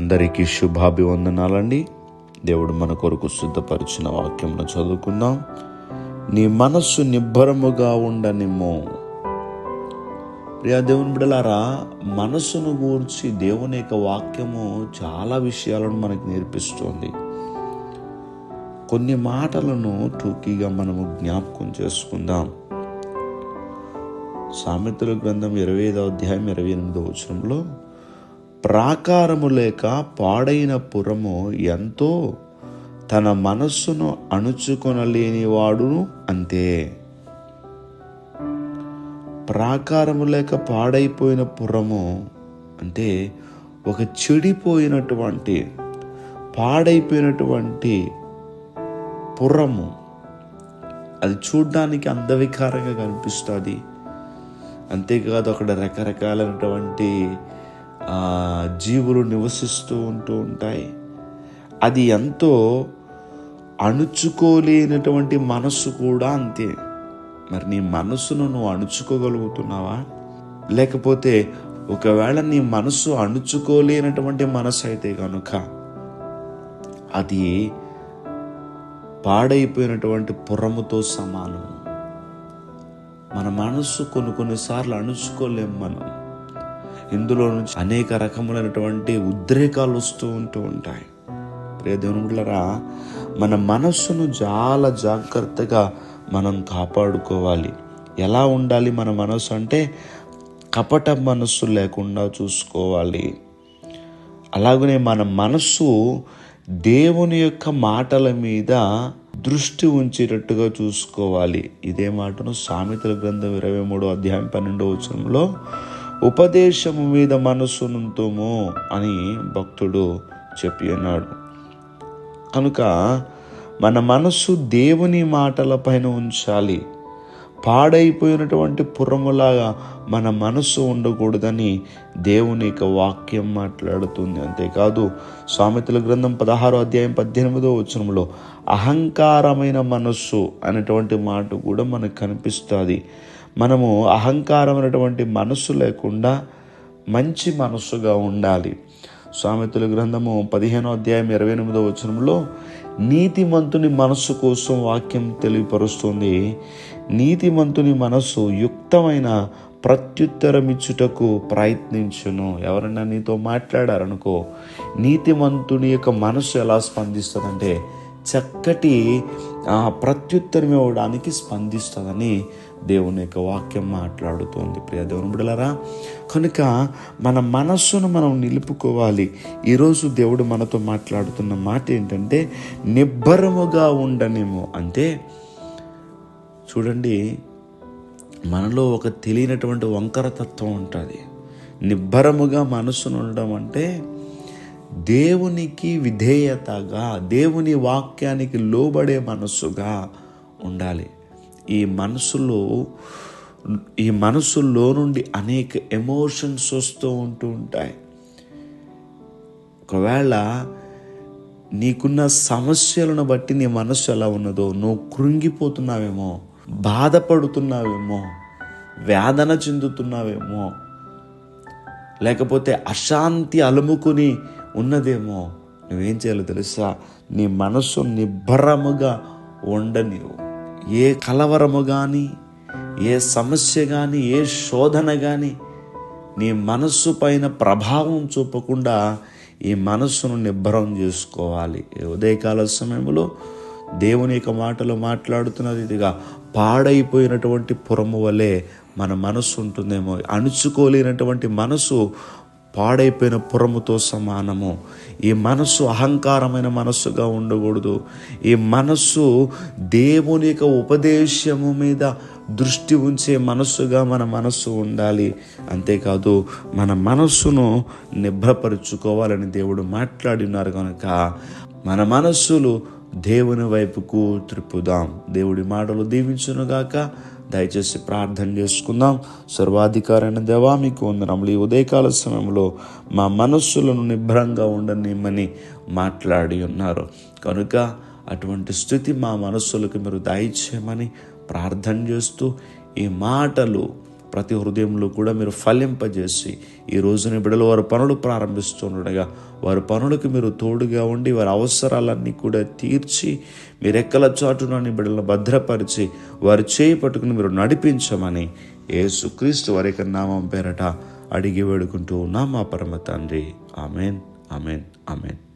అందరికీ శుభాభివందనాలండి. దేవుడు మన కొరకు సిద్ధపరిచిన వాక్యమును చదువుకుందాం. నీ మనస్సు నిబ్బరముగా ఉండనిమ్ము. ప్రియా దేవుని బిడలారా మనస్సును గూర్చి దేవుని యొక్క వాక్యము చాలా విషయాలను మనకు నేర్పిస్తుంది. కొన్ని మాటలను టూకీగా మనము జ్ఞాపకం చేసుకుందాం. సామెతల గ్రంథం ఇరవై ఐదో అధ్యాయం ఇరవై ఎనిమిదో వచనంలో ప్రాకారము లేక పాడైన పురము ఎంతో తన మనస్సును అణుచుకొనలేని వాడును అంతే. ప్రాకారము లేక పాడైపోయిన పురము అంటే ఒక చెడిపోయినటువంటి పాడైపోయినటువంటి పురము. అది చూడ్డానికి అందవికారంగా కనిపిస్తుంది. అంతేకాదు అక్కడ రకరకాలైనటువంటి జీవులు నివసిస్తూ ఉంటూ ఉంటాయి. అది ఎంతో అణుచుకోలేనటువంటి మనస్సు కూడా అంతే. మరి నీ మనస్సును నువ్వు అణుచుకోగలుగుతున్నావా? లేకపోతే ఒకవేళ నీ మనస్సు అణుచుకోలేనటువంటి మనసు అయితే కనుక అది పాడైపోయినటువంటి పురముతో సమానం మన మనస్సు కొన్ని కొన్నిసార్లు అణుచుకోలేం మనం. ఇందులో నుంచి అనేక రకములైనటువంటి ఉద్రేకాలు వస్తూ ఉంటూ ఉంటాయి. ప్రియదేవునులరా మన మనస్సును చాలా జాగ్రత్తగా మనం కాపాడుకోవాలి. ఎలా ఉండాలి మన మనస్సు అంటే కపట మనస్సు లేకుండా చూసుకోవాలి. అలాగనే మన మనస్సు దేవుని యొక్క మాటల మీద దృష్టి ఉంచేటట్టుగా చూసుకోవాలి. ఇదే మాటను సామెతల గ్రంథం ఇరవై మూడో అధ్యాయం పన్నెండో వచనంలో ఉపదేశము మీద మనస్సు అని భక్తుడు చెప్పి అన్నాడు కనుక మన మనస్సు దేవుని మాటల పైన ఉంచాలి. పాడైపోయినటువంటి పురములాగా మన మనస్సు ఉండకూడదని దేవుని యొక్క వాక్యం మాట్లాడుతుంది. అంతేకాదు సామెతల గ్రంథం పదహారో అధ్యాయం పద్దెనిమిదో వచనంలో అహంకారమైన మనస్సు అనేటువంటి మాట కూడా మనకు కనిపిస్తుంది. మనము అహంకారం అనేటువంటి మనస్సు లేకుండా మంచి మనస్సుగా ఉండాలి. సామెతల గ్రంథము పదిహేనో అధ్యాయం ఇరవై ఎనిమిదో వచనంలో నీతిమంతుని మనస్సు కోసం వాక్యం తెలియపరుస్తుంది. నీతిమంతుని మనస్సు యుక్తమైన ప్రత్యుత్తరం ఇచ్చుటకు ప్రయత్నించును. ఎవరైనా నీతో మాట్లాడారనుకో నీతిమంతుని యొక్క మనస్సు ఎలా స్పందిస్తుందంటే చక్కటి ప్రత్యుత్తరం ఇవ్వడానికి స్పందిస్తుందని దేవుని యొక్క వాక్యం మాట్లాడుతోంది. ప్రియ దేవుని బిడలరా కనుక మన మనస్సును మనం నిలుపుకోవాలి. ఈరోజు దేవుడు మనతో మాట్లాడుతున్న మాట ఏంటంటే నిబ్బరముగా ఉండనేమో అంటే చూడండి మనలో ఒక తెలియనటువంటి వంకరతత్వం ఉంటుంది. నిబ్బరముగా మనస్సును ఉండడం అంటే దేవునికి విధేయతగా దేవుని వాక్యానికి లోబడే మనస్సుగా ఉండాలి. ఈ మనసులో ఈ మనసులో నుండి అనేక ఎమోషన్స్ వస్తూ ఉంటూ ఉంటాయి. ఒకవేళ నీకున్న సమస్యలను బట్టి నీ మనస్సు ఎలా ఉన్నదో నువ్వు కృంగిపోతున్నావేమో బాధపడుతున్నావేమో వేదన చెందుతున్నావేమో లేకపోతే అశాంతి అలుముకుని ఉన్నదేమో నువ్వేం చేయాలో తెలుసా? నీ మనస్సు నిబ్బరముగా ఉండనివు ఏ కలవరము కానీ ఏ సమస్య కానీ ఏ శోధన కానీ నీ మనస్సు పైన ప్రభావం చూపకుండా ఈ మనస్సును నిబ్బరం చేసుకోవాలి. ఉదయకాల సమయంలో దేవుని యొక్క మాటలు మాట్లాడుతున్నది ఇదిగా పాడైపోయినటువంటి పురము వలె మన మనస్సు ఉంటుందేమో. అణుచుకోలేనటువంటి మనసు పాడైపోయిన పురముతో సమానము. ఈ మనస్సు అహంకారమైన మనస్సుగా ఉండకూడదు. ఈ మనస్సు దేవుని యొక్క ఉపదేశము మీద దృష్టి ఉంచే మనస్సుగా మన మనస్సు ఉండాలి. అంతేకాదు మన మనస్సును నిభ్రపరుచుకోవాలని దేవుడు మాట్లాడినారు కనుక మన మనస్సులు దేవుని వైపుకు త్రిప్పుదాం. దేవుడి మాటలు దీవించునుగాక. దయచేసి ప్రార్థన చేసుకుందాం. సర్వాధికారైన దేవా మీకు వందనములు. ఈ ఉదయకాల సమయంలో మా మనస్సులను నిభ్రంగా ఉండనిమ్మని మాట్లాడి ఉన్నారు. కనుక అటువంటి స్థితి మా మనస్సులకు మీరు దయచేయమని ప్రార్థన చేస్తూ ఈ మాటలు ప్రతి హృదయంలో కూడా మీరు ఫలింపజేసి ఈ రోజున బిడలు వారి పనులు ప్రారంభిస్తుండగా వారి పనులకు మీరు తోడుగా ఉండి వారి అవసరాలన్నీ కూడా తీర్చి మీరు ఎక్కల చాటునని బిడలను భద్రపరిచి వారు చేయి పట్టుకుని మీరు నడిపించమని ఏసుక్రీస్తు వారి యొక్క నామం పేరట అడిగి వేడుకుంటూ ఉన్నాం మా పరమ తండ్రి. ఆమెన్. ఆమెన్. ఆమెన్.